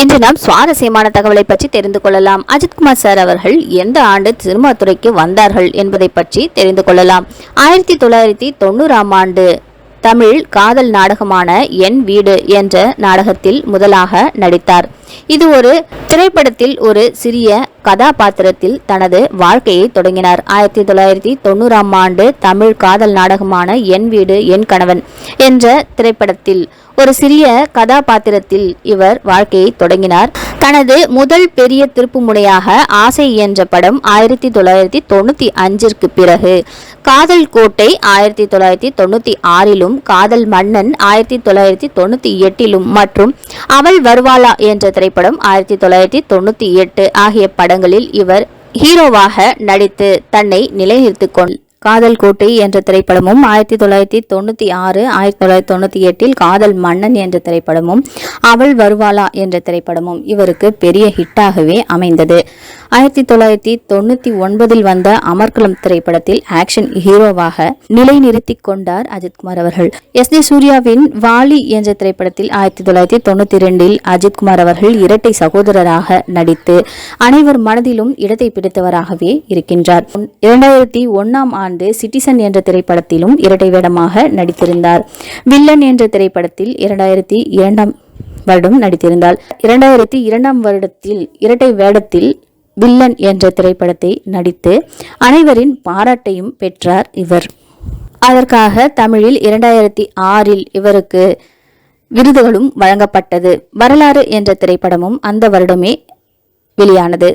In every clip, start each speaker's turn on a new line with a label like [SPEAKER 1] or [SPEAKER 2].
[SPEAKER 1] இன்று நாம் சுவாரஸ்யமான தகவலை பற்றி தெரிந்து கொள்ளலாம். அஜித்குமார் சார் அவர்கள் எந்த ஆண்டு சினிமா துறைக்கு வந்தார்கள் என்பதை பற்றி தெரிந்து கொள்ளலாம். ஆயிரத்தி தொள்ளாயிரத்தி தொண்ணூறாம் ஆண்டு தமிழ் காதல் நாடகமான என் வீடு என்ற நாடகத்தில் முதலாக நடித்தார். இது ஒரு திரைப்படத்தில் ஒரு சிறிய கதாபாத்திரத்தில் தனது வாழ்க்கையை தொடங்கினார். ஆயிரத்தி தொள்ளாயிரத்தி தொண்ணூறாம் ஆண்டு தமிழ் காதல் நாடகமான என் வீடு என் கணவன் என்ற திரைப்படத்தில் ஒரு சிறிய கதாபாத்திரத்தில் இவர் வாழ்க்கையை தொடங்கினார். தனது முதல் பெரிய திருப்புமுனையாக ஆசை என்ற படம் ஆயிரத்தி தொள்ளாயிரத்தி தொண்ணூற்றி அஞ்சிற்கு பிறகு காதல் கோட்டை ஆயிரத்தி தொள்ளாயிரத்தி தொண்ணூற்றி ஆறிலும் காதல் மன்னன் ஆயிரத்தி தொள்ளாயிரத்தி தொண்ணூற்றி எட்டிலும் மற்றும் அவள் வருவாளா என்ற திரைப்படம் ஆயிரத்தி தொள்ளாயிரத்தி தொண்ணூற்றி எட்டு ஆகிய படங்களில் இவர் ஹீரோவாக நடித்து தன்னை நிலைநிறுத்திக் காதல் கோட்டை என்ற திரைப்படமும் ஆயிரத்தி தொள்ளாயிரத்தி தொண்ணூற்றி ஆறு ஆயிரத்தி தொள்ளாயிரத்தி தொண்ணூற்றி எட்டில் காதல் மன்னன் என்ற திரைப்படமும் அவள் வருவாளா என்ற திரைப்படமும் இவருக்கு பெரிய ஹிட்டாகவே அமைந்தது. ஆயிரத்தி தொள்ளாயிரத்தி தொண்ணூத்தி ஒன்பதில் வந்த அமர்குளம் திரைப்படத்தில் ஆக்ஷன் ஹீரோவாக நிலைநிறுத்தி கொண்டார் அஜித்குமார் அவர்கள். எஸ். டி சூர்யாவின் வாலி என்ற திரைப்படத்தில் ஆயிரத்தி தொள்ளாயிரத்தி தொண்ணூத்தி ரெண்டில் அஜித்குமார் அவர்கள் இரட்டை சகோதரராக நடித்து அனைவர் மனதிலும் இடத்தை பிடித்தவராகவே இருக்கின்றார். இரண்டாயிரத்தி ஒன்னாம் ஆண்டு சிட்டிசன் என்ற திரைப்படத்திலும் இரட்டை வேடமாக நடித்திருந்தார். வில்லன் என்ற திரைப்படத்தில் இரண்டாயிரத்தி இரண்டாம் வருடம் நடித்திருந்தார். இரண்டாயிரத்தி இரண்டாம் வருடத்தில் இரட்டை வேடத்தில் வில்லன் என்ற திரைப்படத்தை நடித்து அனைவரின் பாராட்டையும் பெற்றார் இவர். அதற்காக தமிழில் இரண்டாயிரத்தி ஆறில் இவருக்கு விருதுகளும் வழங்கப்பட்டது. வரலாறு என்ற திரைப்படமும் அந்த வருடமே வெளியானது.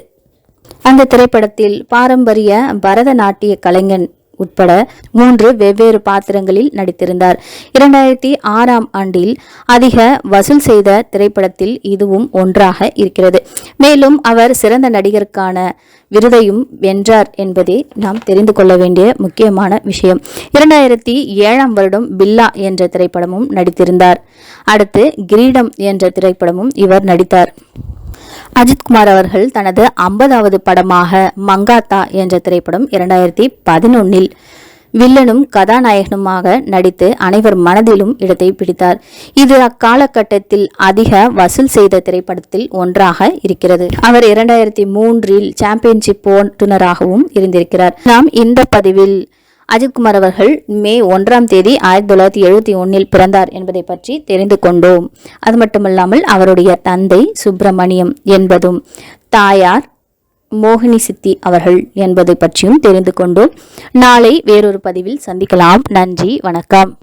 [SPEAKER 1] அந்த திரைப்படத்தில் பாரம்பரிய பரதநாட்டிய கலைஞன் உட்பட மூன்று வெவ்வேறு பாத்திரங்களில் நடித்திருந்தார். இரண்டாயிரத்தி ஆறாம் ஆண்டில் அதிக வசூல் செய்த திரைப்படத்தில் இதுவும் ஒன்றாக இருக்கிறது. மேலும் அவர் சிறந்த நடிகருக்கான விருதையும் வென்றார் என்பதே நாம் தெரிந்து கொள்ள வேண்டிய முக்கியமான விஷயம். இரண்டாயிரத்தி ஏழாம் வருடம் பில்லா என்ற திரைப்படமும் நடித்திருந்தார். அடுத்து கிரீடம் என்ற திரைப்படமும் இவர் நடித்தார். அஜித்குமார் அவர்கள் தனது ஐம்பதாவது படமாக மங்காத்தா என்ற திரைப்படம் இரண்டாயிரத்தி பதினொன்னில் வில்லனும் கதாநாயகனுமாக நடித்து அனைவர் மனதிலும் இடத்தை பிடித்தார். இது அக்காலகட்டத்தில் அதிக வசூல் செய்த திரைப்படத்தில் ஒன்றாக இருக்கிறது. அவர் இரண்டாயிரத்தி மூன்றில் சாம்பியன்ஷிப் ஓட்டுநராகவும் இருந்திருக்கிறார். நாம் இந்த பதிவில் அஜித்குமார் அவர்கள் மே ஒன்றாம் தேதி ஆயிரத்தி தொள்ளாயிரத்தி எழுபத்தி ஒன்னில் பிறந்தார் என்பதை பற்றி தெரிந்து கொண்டோம். அது மட்டுமல்லாமல் அவருடைய தந்தை சுப்பிரமணியம் என்பதும் தாயார் மோகினி சித்தி அவர்கள் என்பதை பற்றியும் தெரிந்து கொண்டோம். நாளை வேறொரு பதிவில் சந்திக்கலாம். நன்றி வணக்கம்.